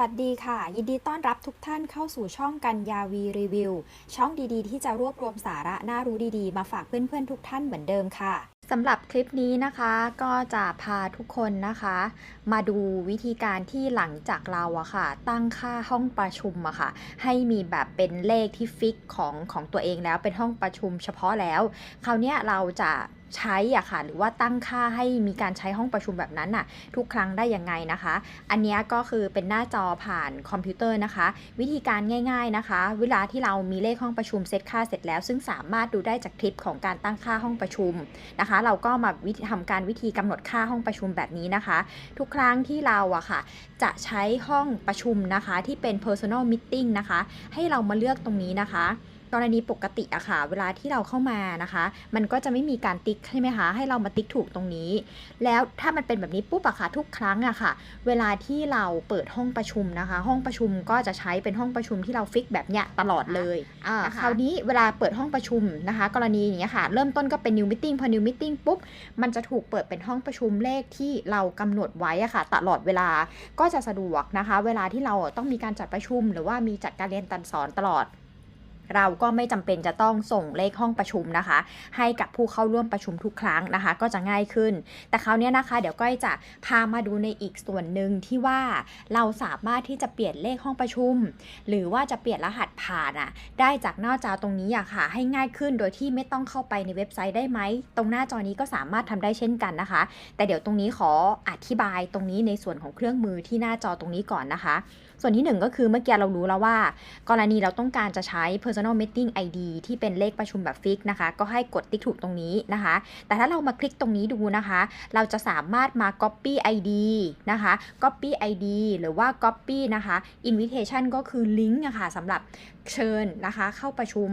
วัสดีค่ะ ยินดีต้อนรับทุกท่านเข้าสู่ช่องกันยาวีรีวิว ช่องดีๆ ที่จะรวบรวมสาระน่ารู้ดีๆ มาฝากเพื่อนๆทุกท่านเหมือนเดิมค่ะสำหรับคลิปนี้นะคะก็จะพาทุกคนนะคะ มาดูวิธีการที่หลังจากเราอะค่ะ ตั้งค่าห้องประชุมอะค่ะ ให้มีแบบเป็นเลขที่ฟิกของของตัวเองแล้วเป็นห้องประชุมเฉพาะแล้ว คราวนี้เราจะ ใช้อะค่ะหรือว่าตั้งค่าให้มีการใช้ห้องประชุมแบบนั้นน่ะทุกครั้งได้ยังไงนะคะ อันนี้ก็คือเป็นหน้าจอผ่านคอมพิวเตอร์นะคะ วิธีการง่าย ๆนะคะ เวลาที่เรามีเลขห้องประชุมเซตค่าเสร็จแล้ว ซึ่งสามารถดูได้จากคลิปของการตั้งค่าห้องประชุมนะคะ เราก็มาวิธีทำการวิธีกำหนดค่าห้องประชุมแบบนี้นะคะ ทุกครั้งที่เราอะค่ะ จะใช้ห้องประชุมนะคะที่เป็น personal meeting นะคะ ให้เรามาเลือกตรงนี้นะคะ กรณีปกติอะค่ะ เวลาที่เราเข้ามานะคะ มันก็จะไม่มีการติ๊กใช่ไหมคะ ให้เรามาติ๊กถูกตรงนี้ แล้วถ้ามันเป็นแบบนี้ปุ๊บอะค่ะทุกครั้งอะค่ะ เวลาที่เราเปิดห้องประชุมนะคะ ห้องประชุมก็จะใช้เป็นห้องประชุมที่เราฟิกแบบเนี้ยตลอดเลยอ่าคราวนี้เวลาเปิดห้องประชุมนะคะ กรณีอย่างเงี้ยค่ะ เริ่มต้นก็เป็น new meeting พอ new meeting ปุ๊บ มันจะถูกเปิดเป็นห้องประชุมเลขที่เรากำหนดไว้อะค่ะ ตลอดเวลา ก็จะสะดวกนะคะ เวลาที่เราต้องมีการจัดประชุม หรือว่ามีจัดการเรียนการสอนตลอด เราก็ไม่จำเป็นจะต้องส่งเลขห้องประชุมนะคะ ให้กับผู้เข้าร่วมประชุมทุกครั้งนะคะ ก็จะง่ายขึ้น แต่คราวนี้นะคะ เดี๋ยวก้อยจะพามาดูในอีกส่วนหนึ่งที่ว่าเราสามารถที่จะเปลี่ยนเลขห้องประชุม หรือว่าจะเปลี่ยนรหัสผ่านอะได้จากหน้าจอตรงนี้อะค่ะ ให้ง่ายขึ้นโดยที่ไม่ต้องเข้าไปในเว็บไซต์ได้ไหมตรงหน้าจอนี้ก็สามารถทำได้เช่นกันนะคะ แต่เดี๋ยวตรงนี้ขออธิบายตรงนี้ในส่วนของเครื่องมือที่หน้าจอตรงนี้ก่อนนะคะ ส่วนที่หนึ่งก็คือเมื่อกี้เรารู้แล้วว่า กรณีเราต้องการจะใช้ personal meeting ID ที่เป็นเลขประชุมแบบฟิกนะคะ ก็ให้กดติ๊กถูกตรงนี้นะคะ แต่ถ้าเรามาคลิกตรงนี้ดูนะคะ เราจะสามารถมา copy ID นะคะ copy ID หรือว่า copy นะคะ invitation ก็คือลิงก์นะคะสำหรับเชิญนะคะ เข้าประชุม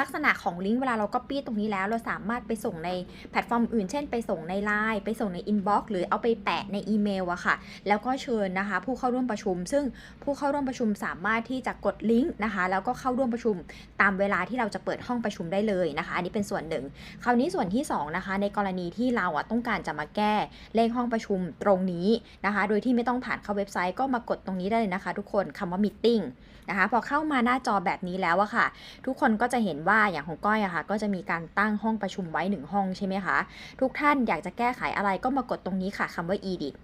ลักษณะของลิงก์เวลาเรา copy ตรงนี้แล้ว เราสามารถไปส่งในแพลตฟอร์มอื่น เช่นไปส่งใน Line ไปส่งใน Inbox หรือเอาไปแปะในอีเมลอะค่ะ แล้วก็เชิญนะคะ ผู้เข้าร่วมประชุม ซึ่งผู้เข้าร่วมประชุมสามารถที่จะกดลิงก์นะคะ แล้วก็เข้าร่วมประชุมตามเวลาที่เราจะเปิดห้องประชุมได้เลยนะคะ อันนี้เป็นส่วนหนึ่ง คราวนี้ส่วนที่สองนะคะในกรณีที่เราอะต้องการจะมาแก้เลขห้องประชุมตรงนี้นะคะ โดยที่ไม่ต้องผ่านเข้าเว็บไซต์ก็มากดตรงนี้ได้เลยนะคะ ทุกคนคำว่า meeting นะคะพอเข้ามาหน้าจอแบบนี้แล้วอะค่ะ ทุกคนก็จะเห็นว่าอย่างของก้อยอะค่ะก็จะมีการตั้งห้องประชุมไว้หนึ่งห้องใช่ไหมคะ ทุกท่านอยากจะแก้ไขอะไรก็มากดตรงนี้ค่ะคำว่า edit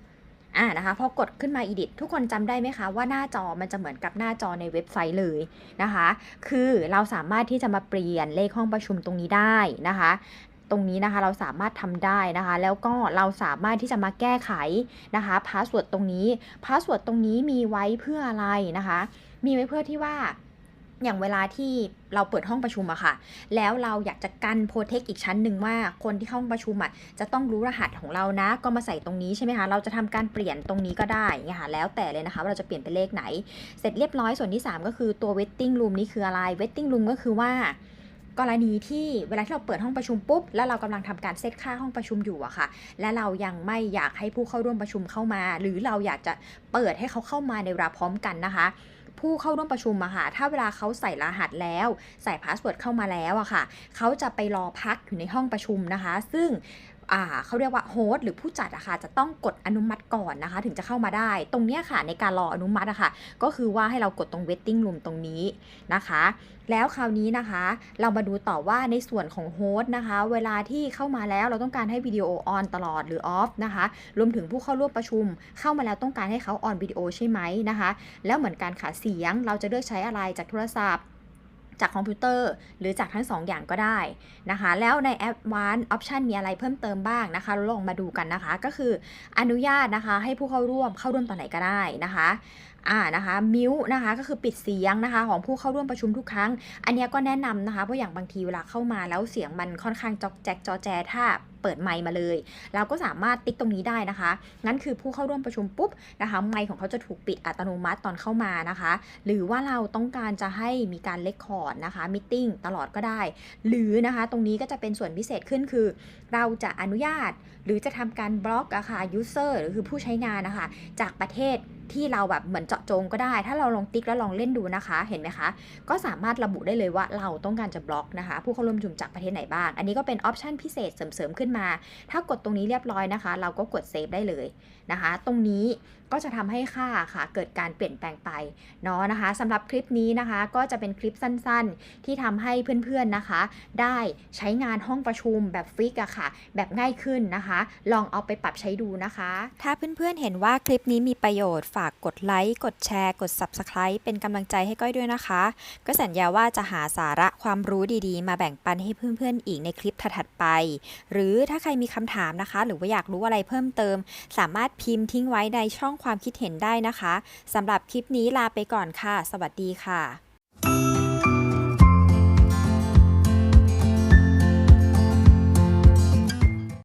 อ่านะคะพอกดขึ้นมา edit ทุกคนจำได้ไหมคะ ว่าหน้าจอมันจะเหมือนกับหน้าจอในเว็บไซต์เลยนะคะ คือเราสามารถที่จะมาเปลี่ยนเลขห้องประชุมตรงนี้ได้นะคะตรงนี้นะคะเราสามารถทำได้นะคะ แล้วก็เราสามารถที่จะมาแก้ไขนะคะพาสเวิร์ดตรงนี้พาสเวิร์ดตรงนี้มีไว้เพื่ออะไรนะคะ มีไว้เพื่อที่ว่า อย่างเวลาที่เราเปิดห้องประชุมอะค่ะ แล้วเราอยากจะกันโปรเทคอีกชั้นหนึ่งว่าคนที่เข้าห้องประชุมอะจะต้องรู้รหัสของเรานะ ก็มาใส่ตรงนี้ใช่ไหมคะ เราจะทำการเปลี่ยนตรงนี้ก็ได้เงี้ยค่ะ แล้วแต่เลยนะคะว่าเราจะเปลี่ยนเป็นเลขไหน เสร็จเรียบร้อยส่วนที่ 3 ก็คือตัว waiting room นี่คืออะไร waiting room ก็คือว่ากรณีที่เวลาที่เราเปิดห้องประชุมปุ๊บ แล้วเรากำลังทำการเซตค่าห้องประชุมอยู่อะค่ะ และเรายังไม่อยากให้ผู้เข้าร่วมประชุมเข้ามา หรือเราอยากจะเปิดให้เขาเข้ามาในเวลาพร้อมกันนะคะ ผู้เข้าร่วมประชุมอะค่ะถ้าเวลาเขาใส่รหัสแล้ว ใส่พาสเวิร์ดเข้ามาแล้วอะค่ะเขาจะไปรอพักอยู่ในห้องประชุมนะคะ ซึ่ง เขาเรียกว่าโฮสต์หรือผู้จัดอะค่ะจะต้องกดอนุมัติก่อนนะคะ ถึงจะเข้ามาได้ ตรงนี้ค่ะในการรออนุมัติอะค่ะ ก็คือว่าให้เรากดตรง waiting room ตรงนี้นะคะ แล้วคราวนี้นะคะ เรามาดูต่อว่าในส่วนของโฮสต์นะคะ เวลาที่เข้ามาแล้วเราต้องการให้วิดีโอออนตลอดหรือออฟนะคะ รวมถึงผู้เข้าร่วมประชุม เข้ามาแล้วต้องการให้เขาออนวิดีโอใช่ไหมนะคะ แล้วเหมือนการขาเสียงเราจะเลือกใช้อะไรจากโทรศัพท์ จากคอมพิวเตอร์ หรือจากทั้ง2อย่างก็ได้นะคะ แล้วในแอปวานออปชันมีอะไรเพิ่มเติมบ้างนะคะเราลองมาดูกันนะคะ ก็คืออนุญาตนะคะ ให้ผู้เข้าร่วมเข้าร่วมตอนไหนก็ได้นะคะอ่านะคะมิวนะคะก็คือปิดเสียงนะคะของผู้เข้าร่วมประชุมทุกครั้ง อันนี้ก็แนะนำนะคะเพราะอย่างบางทีเวลาเข้ามาแล้วเสียงมันค่อนข้างจอกแจกจอแจถ้าเปิดไมค์มาเลย เราก็สามารถติ๊กตรงนี้ได้นะคะ งั้นคือผู้เข้าร่วมประชุมปุ๊บนะคะไมค์ของเขาจะถูกปิดอัตโนมัติตอนเข้ามานะคะ หรือว่าเราต้องการจะให้มีการเลคคอร์ดนะคะมิ팅ตลอดก็ได้ หรือนะคะตรงนี้ก็จะเป็นส่วนพิเศษขึ้นคือ เราจะอนุญาตหรือจะทำการบล็อกอะค่ะยูเซอร์หรือคือผู้ใช้งานนะคะจากประเทศ ที่เราแบบเหมือนเจาะจงก็ได้ ถ้าเราลองติ๊กแล้วลองเล่นดูนะคะ เห็นไหมคะ ก็สามารถระบุได้เลยว่าเราต้องการจะบล็อกนะคะ ผู้เข้าร่วมชุมจากประเทศไหนบ้าง อันนี้ก็เป็นออปชันพิเศษเสริมๆขึ้นมา ถ้ากดตรงนี้เรียบร้อยนะคะ เราก็กดเซฟได้เลยนะคะ ตรงนี้ก็จะทำให้ค่าค่ะเกิดการเปลี่ยนแปลงไปเนาะนะคะสำหรับคลิปนี้นะคะ ก็จะเป็นคลิปสั้นๆ ที่ทำให้เพื่อนๆนะคะ ได้ใช้งานห้องประชุมแบบฟิกอะค่ะ แบบง่ายขึ้นนะคะ ลองเอาไปปรับใช้ดูนะคะ ถ้าเพื่อนๆเห็นว่าคลิปนี้มีประโยชน์ฝากกดไลค์ กดแชร์ กด Subscribe เป็นกำลังใจให้ก้อยด้วยนะคะ ก็สัญญาว่าจะหาสาระความรู้ดีๆ มาแบ่งปันให้เพื่อนๆ อีกในคลิปถัดๆไป หรือถ้าใครมีคำถามนะคะ หรือว่าอยากรู้อะไรเพิ่มเติม สามารถพิมพ์ทิ้งไว้ในช่องความคิดเห็นได้นะคะสำหรับคลิปนี้ลาไปก่อนค่ะ สวัสดีค่ะ